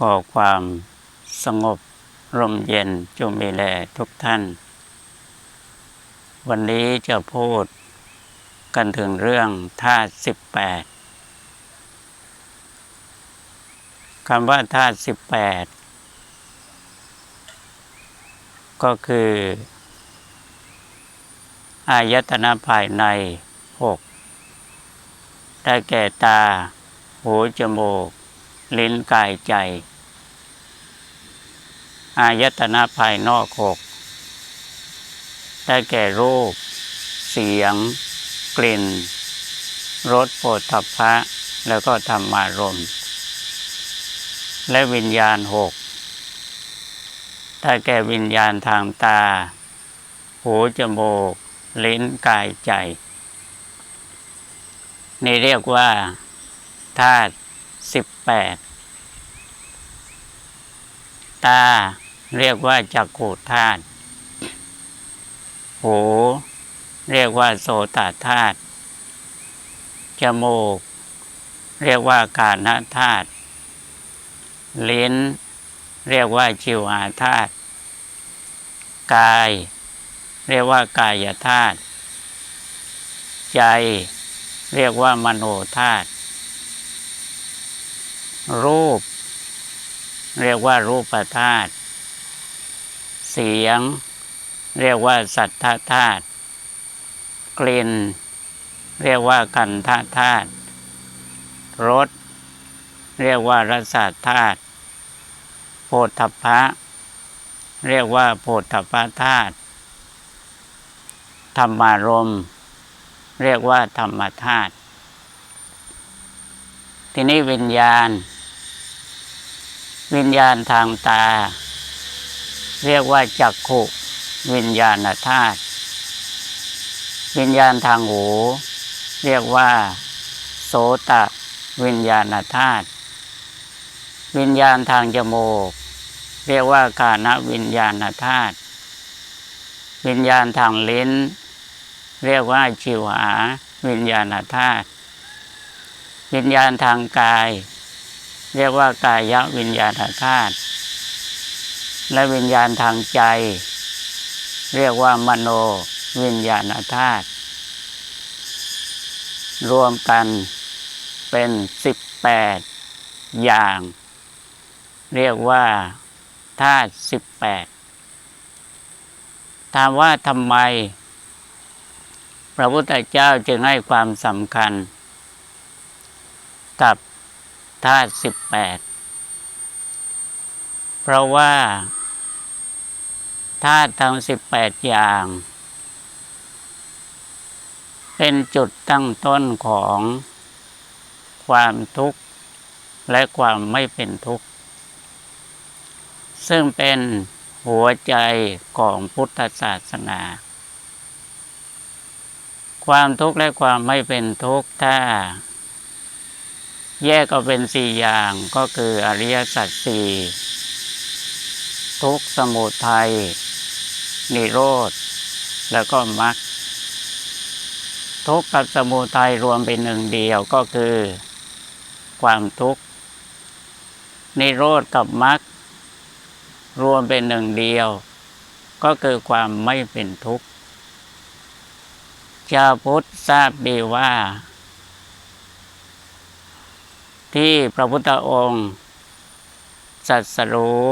ก่อความสงบร่มเย็นจงมีแลทุกท่าน วันนี้จะพูดกันถึงเรื่องธาตุสิบแปดคำว่าธาตุสิบแปดก็คือ อายตนะภายในหกได้แก่ตา หู จมูก ลิ้นกายใจ อายตนะภายนอกหกได้แก่รูป เสียง กลิ่นรสโผฏฐัพพะ แล้วก็ธรรมารมณ์และวิญญาณหกได้แก่วิญญาณทางตา หูจมูกลิ้นกายใจ นี่เรียกว่าธาตุ สิบแปดตาเรียกว่าจักขุธาตุหู เรียกว่าโสตธาตุจมูก เรียกว่ากาณธาตุลิ้น เรียกว่าชิวหาธาตุกาย เรียกว่ากายธาตุใจ เรียกว่ามโนธาตุ รูป เรียกว่ารูปธาตุเสียง เรียกว่าสัทธาธาตุกลิ่น เรียกว่ากันธาธาตุรสเรียกว่ารสธาตุโพธพะ เรียกว่าโพธพธาตุธรรมารมเรียกว่าธรรมธาตุทีนี้วิญญาณ วิญญาณทางตา เรียกว่าจักขุวิญญาณธาตุวิญญาณทางหู เรียกว่า โสตะวิญญาณธาตุวิญญาณทางจมูก เรียกว่ากาณวิญญาณธาตุวิญญาณทางลิ้น เรียกว่าชิวหาวิญญาณธาตุวิญญาณทางกาย เรียกว่ากายวิญญาณธาตุและวิญญาณทางใจ เรียกว่ามโนวิญญาณธาตุรวมกันเป็นสิบแปดอย่าง เรียกว่าธาตุสิบแปดถามว่าทำไม พระพุทธเจ้าจึงให้ความสำคัญ กับ ธาตุสิบแปดเพราะว่าธาตุทั้งสิบแปดอย่าง เป็นจุดตั้งต้นของความทุกข์และความไม่เป็นทุกข์ ซึ่งเป็นหัวใจของพุทธศาสนา ความทุกข์และความไม่เป็นทุกข์ถ้า แยกก็เป็นสี่อย่างก็คืออริยสัจสี่ทุกขสมุทัยนิโรธ แล้วก็มรรคทุกข์กับสมุทัยรวมเป็นหนึ่งเดียวก็คือ ความทุกข์นิโรธกับมรรครวมเป็นหนึ่งเดียว ก็คือความไม่เป็นทุกข์ชาวพุทธทราบดีว่า ที่พระพุทธองค์สัสรู้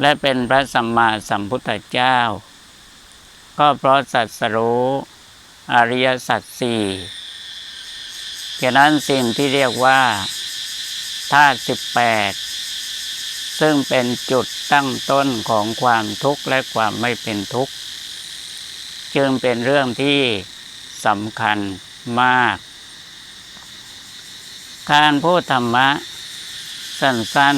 และเป็นพระสัมมาสัมพุทธเจ้า ก็เพราะสัสรู้อริยสัจสี่ฉะนั้นสิ่งที่เรียกว่าธาตุสิบแปดซึ่งเป็นจุดตั้งต้นของความทุกข์และความไม่เป็นทุกข์ จึงเป็นเรื่องที่สำคัญมาก การพูดธรรมะ สั้น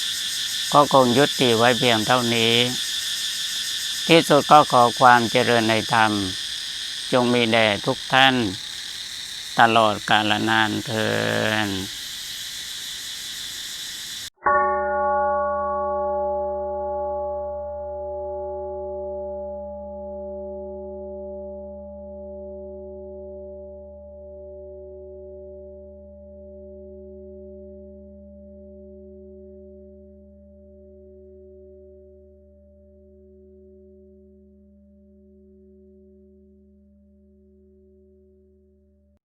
ๆ ก็คงยุติไว้เพียงเท่านี้ ที่สุดก็ขอความเจริญในธรรม จงมีแด่ทุกท่าน ตลอดกาลนานเทิน